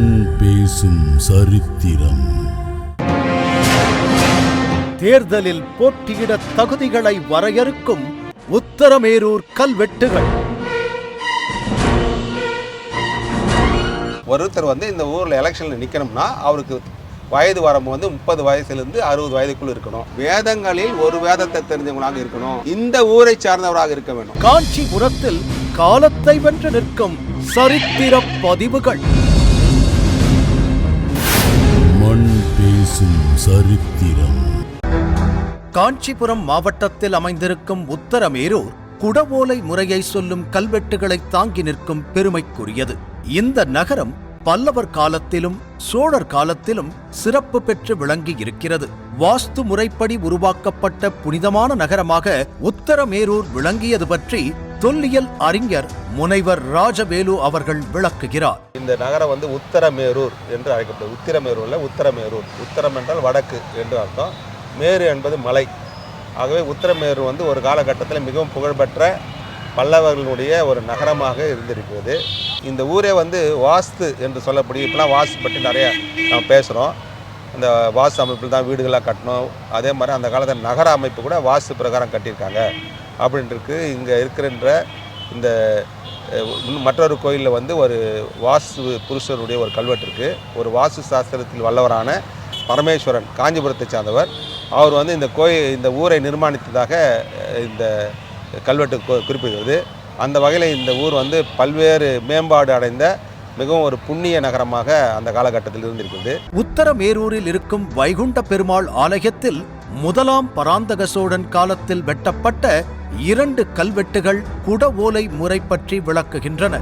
மண் பேசும் சரித்திரம். தேர்தலில் போட்டியிட தகுதிகளை வரையறுக்கும் உத்தரமேரூர் கல்வெட்டுகள். ஒருத்தர் வந்து இந்த ஊரில் எலெக்ஷனில் நிற்கணும்னா அவருக்கு வயது வரம்பு வந்து முப்பது வயசுலேருந்து அறுபது வயதுக்குள்ள இருக்கணும். வேதங்களில் ஒரு வேதத்தை தெரிஞ்சவங்களாக இருக்கணும். இந்த ஊரை சார்ந்தவராக இருக்க வேண்டும். காஞ்சிபுரத்தில் காலத்தை வென்று நிற்கும் சரித்திர பதிவுகள். பேசும் சரித்திரம். காஞ்சிபுரம் மாவட்டத்தில் அமைந்திருக்கும் உத்தரமேரூர் குடவோலை முறையை சொல்லும் கல்வெட்டுகளை தாங்கி நிற்கும் பெருமைக்குரியது. இந்த நகரம் பல்லவர் காலத்திலும் சோழர் காலத்திலும் சிறப்பு பெற்று விளங்கி இருக்கிறது. வாஸ்து முறைப்படி உருவாக்கப்பட்ட புனிதமான நகரமாக உத்தரமேரூர் விளங்கியது பற்றி தொல்லியல் அறிஞர் முனைவர் ராஜவேலு அவர்கள் விளக்குகிறார். இந்த நகரம் வந்து உத்தரமேரூர் என்று அழைக்கப்படுது உத்திரமேரூரில் உத்தரமேரூர். உத்தரம் என்றால் வடக்கு என்று அர்த்தம். மேரு என்பது மலை. ஆகவே உத்தரமேரூர் வந்து ஒரு காலகட்டத்தில் மிகவும் புகழ்பெற்ற பல்லவர்களுடைய ஒரு நகரமாக இருந்திருக்கிறது. இந்த ஊரே வந்து வாஸ்து என்று சொல்லக்கூடிய இப்போலாம் வாஸ்து பற்றி நிறைய நம்ம பேசுகிறோம் அந்த வாஸ்து அமைப்பில் தான் வீடுகளாக கட்டணும். அதே மாதிரி அந்த காலத்தில் நகர அமைப்பு கூட வாஸ்து பிரகாரம் கட்டியிருக்காங்க. அப்படின்ட்டுருக்கு இங்கே இருக்கின்ற இந்த மற்றொரு கோயிலில் வந்து ஒரு வாஸ்து புருஷருடைய ஒரு கல்வெட்டு இருக்குது ஒரு வாஸ்து சாஸ்திரத்தில் வல்லவரான பரமேஸ்வரன் காஞ்சிபுரத்தை சார்ந்தவர். அவர் வந்து இந்த கோயில் இந்த ஊரை நிர்மாணித்ததாக இந்த கல்வெட்டு குறிப்பிடுகிறது. அந்த வகையில் இந்த ஊர் வந்து பல்வேறு மேம்பாடு அடைந்த மிகவும் ஒரு புண்ணிய நகரமாக அந்த காலகட்டத்தில் இருந்திருக்கிறது. உத்தரமேரூரில் இருக்கும் வைகுண்ட பெருமாள் ஆலயத்தில் முதலாம் பராந்தக சோழன் காலத்தில் வெட்டப்பட்ட இரண்டு கல்வெட்டுகள் குட ஓலை முறை பற்றி விளக்குகின்றன.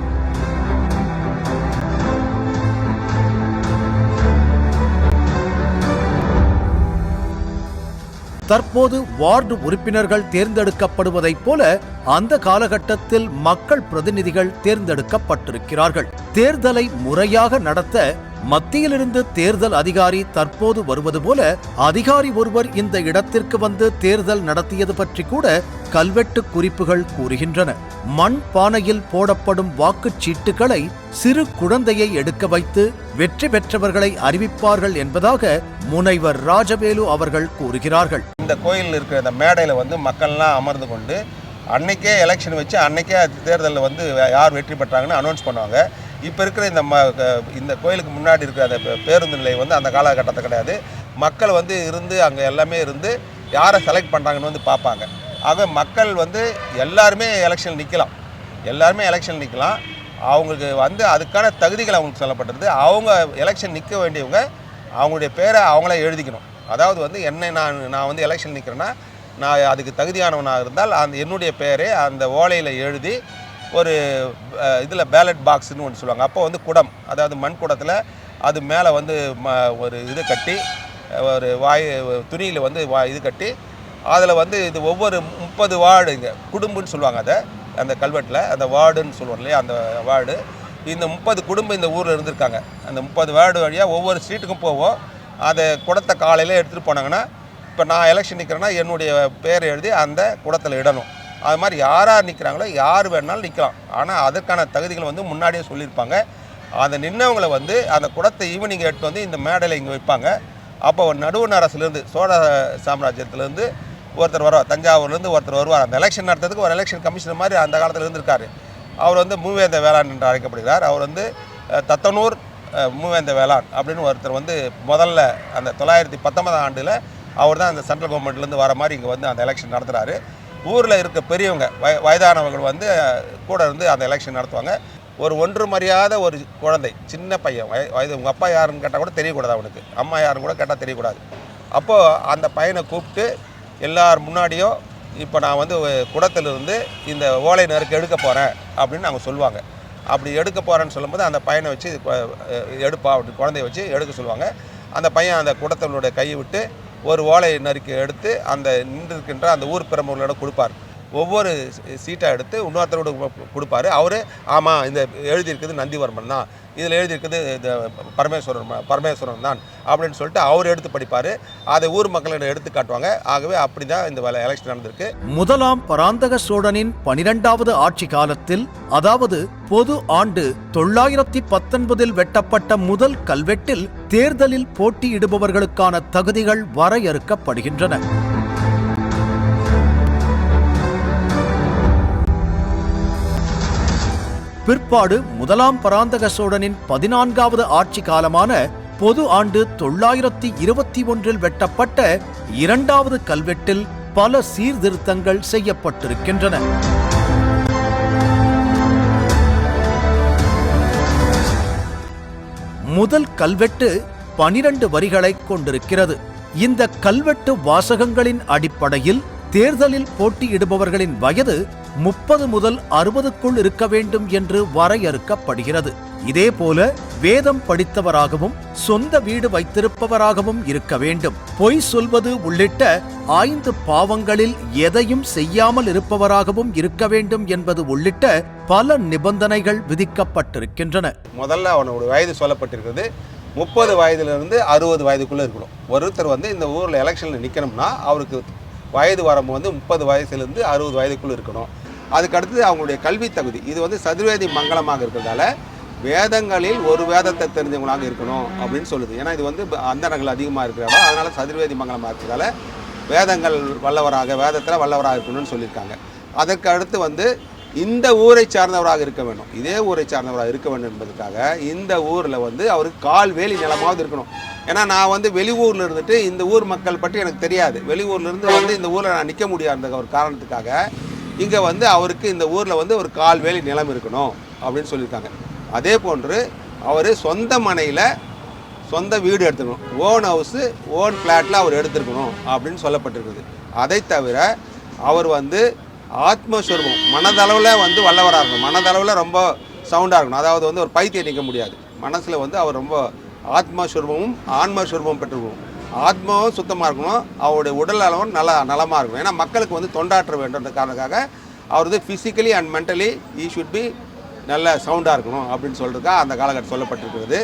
தற்போது வார்டு உறுப்பினர்கள் தேர்ந்தெடுக்கப்படுவதைப் போல அந்த காலகட்டத்தில் மக்கள் பிரதிநிதிகள் தேர்ந்தெடுக்கப்பட்டிருக்கிறார்கள். தேர்தலை முறையாக நடத்த மத்தியிலிருந்து தேர்தல் அதிகாரி தற்போது வருவது போல அதிகாரி ஒருவர் இந்த இடத்திற்கு வந்து தேர்தல் நடத்தியது பற்றி கூட கல்வெட்டு குறிப்புகள் கூறுகின்றன. மண் பானையில் போடப்படும் வாக்குச்சீட்டுகளை சிறு குழந்தையை எடுக்க வைத்து வெற்றி பெற்றவர்களை அறிவிப்பார்கள் என்பதாக முனைவர் ராஜவேலு அவர்கள் கூறுகிறார்கள். இந்த கோயிலில் இருக்கிற அந்த மேடையில் வந்து மக்கள்லாம் அமர்ந்து கொண்டு அன்னைக்கே எலெக்ஷன் வச்சு அன்னைக்கே தேர்தலில் வந்து யார் வெற்றி பெற்றாங்கன்னு அனௌன்ஸ் பண்ணுவாங்க. இப்போ இருக்கிற இந்த ம க- இந்த கோயிலுக்கு முன்னாடி இருக்கிற அந்த பேருந்து நிலையம் வந்து அந்த காலகட்டத்தில் கிடையாது. மக்கள் வந்து இருந்து அங்கே எல்லாமே இருந்து யாரை செலக்ட் பண்ணுறாங்கன்னு வந்து பார்ப்பாங்க. ஆக மக்கள் வந்து எல்லாருமே எலெக்ஷன் நிற்கலாம் எல்லாருமே எலெக்ஷன் நிற்கலாம் அவங்களுக்கு வந்து அதுக்கான தகுதிகள் அவங்களுக்கு சொல்லப்பட்டிருது. அவங்க எலெக்ஷன் நிற்க வேண்டியவங்க அவங்களுடைய பேரை அவங்களே எழுதிக்கணும். அதாவது வந்து என்னை நான் நான் வந்து எலெக்ஷன் நிற்கிறேன்னா நான் அதுக்கு தகுதியானவனாக இருந்தால் அந்த என்னுடைய பேரை அந்த ஓலையில் எழுதி ஒரு இதில் பேலட் பாக்ஸ்னு ஒன்று சொல்லுவாங்க. அப்போ வந்து குடம் அதாவது மண் குடத்தில் அது மேலே வந்து ம ஒரு இது கட்டி ஒரு வாய் துணியில் வந்து வா இது கட்டி அதில் வந்து இது ஒவ்வொரு முப்பது வார்டு இங்கே குடும்பம்னு சொல்லுவாங்க அதை அந்த கல்வெட்டில் அந்த வார்டுன்னு சொல்லுவோம் இல்லையா அந்த வார்டு. இந்த முப்பது குடும்பம் இந்த ஊரில் இருந்திருக்காங்க. அந்த முப்பது வார்டு வழியாக ஒவ்வொரு ஸ்ட்ரீட்டுக்கும் போவோம். அதை குடத்தை காலையில் எடுத்துகிட்டு போனாங்கன்னா இப்போ நான் எலெக்ஷன் நிற்கிறேன்னா என்னுடைய பேர் எழுதி அந்த குடத்தில் இடணும். அது மாதிரி யார் யார் நிற்கிறாங்களோ யார் வேணாலும் நிற்கலாம் ஆனால் அதற்கான தகுதிகள் வந்து முன்னாடியே சொல்லியிருப்பாங்க. அந்த நின்றவங்களை வந்து அந்த குடத்தை ஈவினிங் எடுத்து வந்து இந்த மேடையில் இங்கே வைப்பாங்க. அப்போ ஒரு நடுவண் அரசுலேருந்து சோழ சாம்ராஜ்யத்துலேருந்து ஒருத்தர் வருவார். தஞ்சாவூர்லேருந்து ஒருத்தர் வருவார். அந்த எலெக்ஷன் நடத்துறதுக்கு ஒரு எலெக்ஷன் கமிஷனர் மாதிரி அந்த காலத்தில் இருந்திருக்காரு. அவர் வந்து மூவேந்த வேளாண் என்று அழைக்கப்படுகிறார். அவர் வந்து தத்தனூர் மூவேந்த வேளாண் அப்படின்னு ஒருத்தர் வந்து முதல்ல அந்த தொள்ளாயிரத்தி பத்தொன்பதாம் ஆண்டில் அவர் தான் அந்த சென்ட்ரல் கவர்மெண்ட்லேருந்து வர மாதிரி இங்கே வந்து அந்த எலெக்ஷன் நடத்துகிறாரு ஊரில் இருக்க பெரியவங்க வய வயதானவர்கள் வந்து கூட இருந்து அந்த எலெக்ஷன் நடத்துவாங்க. ஒரு ஒன்று மரியாத ஒரு குழந்தை சின்ன பையன் வய வயது உங்கள் அப்பா யாருன்னு கேட்டால் கூட தெரியக்கூடாது அவனுக்கு. அம்மா யாருன்னு கூட கேட்டால் தெரியக்கூடாது. அப்போது அந்த பையனை கூப்பிட்டு எல்லார் முன்னாடியும் இப்போ நான் வந்து குடத்திலிருந்து இந்த ஓலை நறுக்கு எடுக்க போகிறேன் அப்படின்னு அவங்க சொல்லுவாங்க. அப்படி எடுக்க போகிறேன்னு சொல்லும்போது அந்த பையனை வச்சு எடுப்பா அப்படி குழந்தைய வச்சு எடுக்க சொல்லுவாங்க. அந்த பையன் அந்த குடத்தினுடைய கையை விட்டு ஒரு ஓலை நறுக்கி எடுத்து அந்த நின்றிருக்கின்ற அந்த ஊர் பிரமுகர்களிடம் கொடுப்பார். ஒவ்வொரு சீட்டை எடுத்து இன்னொருத்தரோட கு- கொடுப்பாரு. அவர் ஆமாம் இந்த எழுதியிருக்குது நந்திவர்மன் தான். இதில் எழுதியிருக்குது இந்த பரமேஸ்வரன் பரமேஸ்வரன் தான் அப்படின்னு சொல்லிட்டு அவர் எடுத்து படிப்பார். அதை ஊர் மக்களிடம் எடுத்து காட்டுவாங்க. ஆகவே அப்படி தான் இந்த வேலை எலெக்ஷன் நடந்திருக்கு. முதலாம் பராந்தக சோழனின் பனிரெண்டாவது ஆட்சி காலத்தில் அதாவது பொது ஆண்டு தொள்ளாயிரத்தி பத்தொன்பதில் வெட்டப்பட்ட முதல் கல்வெட்டில் தேர்தலில் போட்டியிடுபவர்களுக்கான தகுதிகள் வரையறுக்கப்படுகின்றன. பிற்பாடு முதலாம் பராந்தக சோழனின் பதினான்காவது ஆட்சி காலமான பொது ஆண்டு தொள்ளாயிரத்தி இருபத்தி ஒன்றில் வெட்டப்பட்ட இரண்டாவது கல்வெட்டில் பல சீர்திருத்தங்கள் செய்யப்பட்டிருக்கின்றன. முதல் கல்வெட்டு பனிரண்டு வரிகளை கொண்டிருக்கிறது. இந்த கல்வெட்டு வாசகங்களின் அடிப்படையில் தேர்தலில் போட்டியிடுபவர்களின் வயது முப்பது முதல் அறுபதுக்குள் இருக்க வேண்டும் என்று வரையறுக்கப்படுகிறது. இதேபோல வேதம் படித்தவராகவும் சொந்த வீடு வைத்திருப்பவராகவும் இருக்க வேண்டும். பொய் சொல்வது உள்ளிட்ட ஐந்து பாவங்களில் எதையும் செய்யாமல் இருப்பவராகவும் இருக்க வேண்டும் என்பது உள்ளிட்ட பல நிபந்தனைகள் விதிக்கப்பட்டிருக்கின்றன. முதல்ல அவனோட வயது சொல்லப்பட்டிருக்கிறது. முப்பது வயதிலிருந்து அறுபது வயதுக்குள்ளே இருக்கணும். ஒருத்தர் வந்து இந்த ஊரில் எலெக்ஷனில் நிற்கணும்னா அவருக்கு வயது வரம்பு வந்து முப்பது வயசுலேருந்து அறுபது வயதுக்குள்ளே இருக்கணும். அதுக்கு அடுத்தது அவங்களுடைய கல்வி தகுதி. இது வந்து சதுர்வேதி மங்கலமாக இருக்கிறதால வேதங்களில் ஒரு வேதத்தை தெரிஞ்சவங்களாக இருக்கணும் அப்படின்னு சொல்லுது. ஏன்னா இது வந்து அந்தரங்கள் அதிகமாக இருக்கிறாங்க. அதனால் சதுர்வேதி மங்களமாக இருக்கிறதால வேதங்கள் வல்லவராக வேதத்தில் வல்லவராக இருக்கணும்னு சொல்லியிருக்காங்க. அதற்கு அடுத்து வந்து இந்த ஊரை சார்ந்தவராக இருக்க வேண்டும். இதே ஊரை சார்ந்தவராக இருக்க வேண்டும் என்பதற்காக இந்த ஊரில் வந்து அவருக்கு கால் வேலி நிலமாவது இருக்கணும். ஏன்னா நான் வந்து வெளியூரில் இருந்துட்டு இந்த ஊர் மக்கள் பற்றி எனக்கு தெரியாது. வெளியூர்லேருந்து வந்து இந்த ஊரில் நான் நிற்க முடியாத ஒரு காரணத்துக்காக இங்கே வந்து அவருக்கு இந்த ஊரில் வந்து ஒரு கால் வேலி நிலம் இருக்கணும் அப்படின்னு சொல்லியிருக்காங்க. அதே போன்று அவர் சொந்த மனையில் சொந்த வீடு எடுத்துக்கணும். ஓன் ஹவுஸு ஓன் ஃப்ளாட்டில் அவர் எடுத்துருக்கணும் அப்படின்னு சொல்லப்பட்டிருக்குது. அதை தவிர அவர் வந்து ஆத்மஸ்வரூபம். மனதளவில் வந்து வல்லவராக இருக்கணும். மனதளவில் ரொம்ப சவுண்டாக இருக்கணும். அதாவது வந்து ஒரு பைத்தியம் நிற்க முடியாது. மனசில் வந்து அவர் ரொம்ப ஆத்மஸ்வரூபமும் ஆன்மஸ்வரூபமும் பெற்றிருக்கணும் ஆத்மாவும் சுத்தமாக இருக்கணும். அவருடைய உடல் அளவும் நல்லா நலமாக இருக்கணும். ஏன்னா மக்களுக்கு வந்து தொண்டாற்ற வேண்டுன்ற காரணத்துக்காக அவர் வந்து physically and mentally he should be நல்ல சவுண்டாக இருக்கணும் அப்படின்னு சொல்கிறதுக்கா அந்த காலகட்டம் சொல்லப்பட்டிருக்கிறது.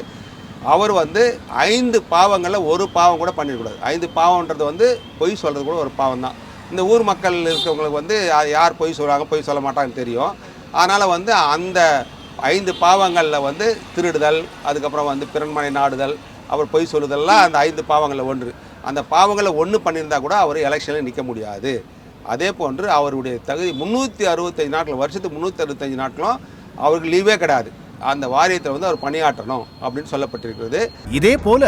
அவர் வந்து ஐந்து பாவங்களில் ஒரு பாவம் கூட பண்ணிடக்கூடாது ஐந்து பாவம்ன்றது வந்து பொய் சொல்கிறது கூட ஒரு பாவம் தான் இந்த ஊர் மக்கள் இருக்கிறவங்களுக்கு வந்து யார் பொய் சொல்கிறாங்க பொய் சொல்ல மாட்டாங்கன்னு தெரியும். அதனால் வந்து அந்த ஐந்து பாவங்களில் வந்து திருடுதல் அதுக்கப்புறம் வந்து பிறன்மனை நாடுதல் அவர் பொய் சொல்லுதல்லாம் அந்த ஐந்து பாவங்களில் ஒன்று. அந்த பாவங்களில் ஒன்று பண்ணியிருந்தா கூட அவர் எலெக்ஷனில் நிற்க முடியாது. அதே போன்று அவருடைய தகுதி முந்நூற்றி அறுபத்தஞ்சு நாட்கள் வருஷத்துக்கு முந்நூற்றி அறுபத்தஞ்சு நாட்களும் அவருக்கு லீவே கிடையாது. அந்த வாரியத்தில் வந்து அவர் பணியாற்றணும் அப்படின்னு சொல்லப்பட்டிருக்கிறது. இதே போல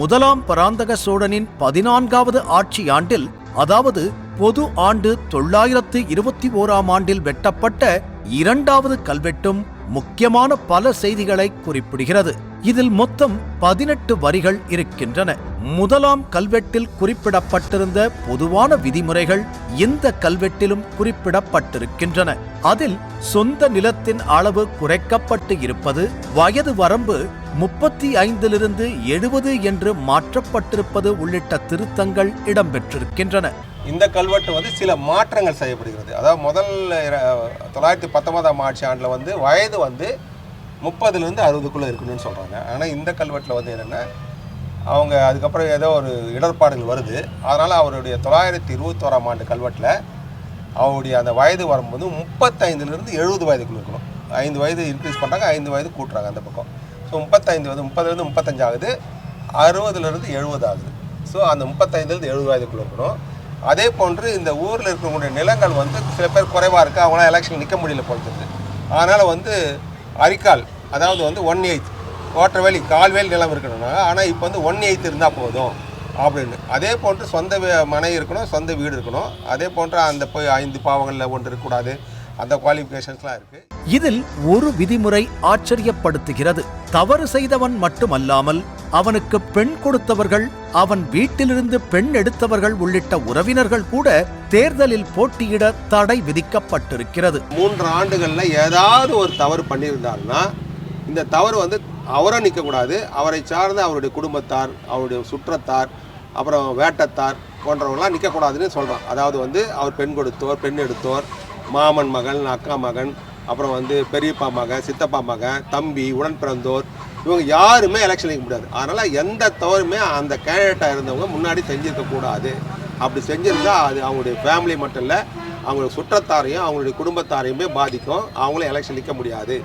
முதலாம் பராந்தக சோழனின் பதினான்காவது ஆட்சி ஆண்டில் அதாவது பொது ஆண்டு தொள்ளாயிரத்து இருபத்தி ஓராம் ஆண்டில் வெட்டப்பட்ட இரண்டாவது கல்வெட்டும் முக்கியமான பல செய்திகளை குறிப்பிடுகிறது. இதில் மொத்தம் பதினெட்டு வரிகள் இருக்கின்றன. முதலாம் கல்வெட்டில் குறிப்பிடப்பட்டிருந்த பொதுவான விதிமுறைகள் இந்த கல்வெட்டிலும் குறிப்பிடப்பட்டிருக்கின்றன. அதில் சொந்த நிலத்தின் அளவு குறைக்கப்பட்டு இருப்பது வயது வரம்பு முப்பத்தி ஐந்திலிருந்து எழுபது என்று மாற்றப்பட்டிருப்பது உள்ளிட்ட திருத்தங்கள் இடம்பெற்றிருக்கின்றன. இந்த கல்வெட்டு வந்து சில மாற்றங்கள் செய்யப்படுகிறது. அதாவது முதல் தொள்ளாயிரத்தி பத்தொன்பதாம் ஆட்சி ஆண்டில் வந்து வயது வந்து முப்பதுலேருந்து அறுபதுக்குள்ளே இருக்கணும்னு சொல்கிறாங்க ஆனால் இந்த கல்வெட்டில் வந்து என்னென்னா அவங்க அதுக்கப்புறம் ஏதோ ஒரு இடர்பாடுகள் வருது. அதனால் அவருடைய தொள்ளாயிரத்தி இருபத்தோராம் ஆண்டு கல்வெட்டில் அவருடைய அந்த வயது வரும்போது முப்பத்தைந்துலேருந்து எழுபது வயதுக்குள்ளே இருக்கணும். ஐந்து வயது இன்க்ரீஸ் பண்ணுறாங்க ஐந்து வயது கூட்டுறாங்க அந்த பக்கம். ஸோ முப்பத்தைந்து வந்து முப்பதுலேருந்து முப்பத்தஞ்சு ஆகுது அறுபதுலேருந்து எழுபது ஆகுது. ஸோ அந்த முப்பத்தைந்துலேருந்து எழுபது வயதுக்குள்ளே இருக்கணும். அதே போன்று இந்த ஊரில் இருக்கக்கூடிய நிலங்கள் வந்து சில பேர் குறைவாக இருக்குது அவங்களாம் எலெக்ஷன் நிற்க முடியல போகிறது அதனால் வந்து அரிக்கால் அதாவது வந்து ஒன் எயித் ஓட்டர்வேலி கால்வேல் நிலம் இருக்கணும்னா ஆனால் இப்போ வந்து ஒன் எயித் இருந்தால் போதும் அப்படின்னு. அதே போன்று சொந்த வீ- மனை இருக்கணும் சொந்த வீடு இருக்கணும். அதே போன்று அந்த போய் ஐந்து பாவங்களில் ஒன்று இருக்கக்கூடாது. அந்த குவாலிஃபிகேஷன்ஸ்லாம் இருக்குது இதில் ஒரு விதிமுறை ஆச்சரியப்படுத்துகிறது. தவறு செய்தவன் மட்டுமல்லாமல் அவனுக்கு பெண் கொடுத்தவர்கள் அவன் வீட்டிலிருந்து பெண் எடுத்தவர்கள் உள்ளிட்ட உறவினர்கள் கூட தேர்தலில் போட்டியிட தடை விதிக்கப்பட்டிருக்கிறது. மூன்று ஆண்டுகளில் ஏதாவது ஒரு தவறு பண்ணியிருந்தாருன்னா இந்த தவறு வந்து அவரும் நிற்கக்கூடாது அவரை சார்ந்த அவருடைய குடும்பத்தார் அவருடைய சுற்றத்தார் அப்புறம் வேட்டத்தார் போன்றவங்களாம் நிற்கக்கூடாதுன்னு சொல்கிறான் அதாவது வந்து அவர் பெண் கொடுத்தோர் பெண் எடுத்தோர் மாமன் மகன் அக்கா மகன் அப்புறம் வந்து பெரியப்பா மகன் சித்தப்பா மகன் தம்பி உடன் பிறந்தோர் இவங்க யாருமே எலெக்ஷன் நிற்க முடியாது. அதனால் எந்த தவறுமே அந்த கேண்டிடேட்டாக இருந்தவங்க முன்னாடி செஞ்சிருக்கக்கூடாது அப்படி செஞ்சிருந்தா அது அவங்களுடைய ஃபேமிலி மட்டும் இல்லை அவங்களுடைய சுற்றத்தாரையும் அவங்களுடைய குடும்பத்தாரையுமே பாதிக்கும். அவங்களும் எலெக்ஷன் நிற்க முடியாது.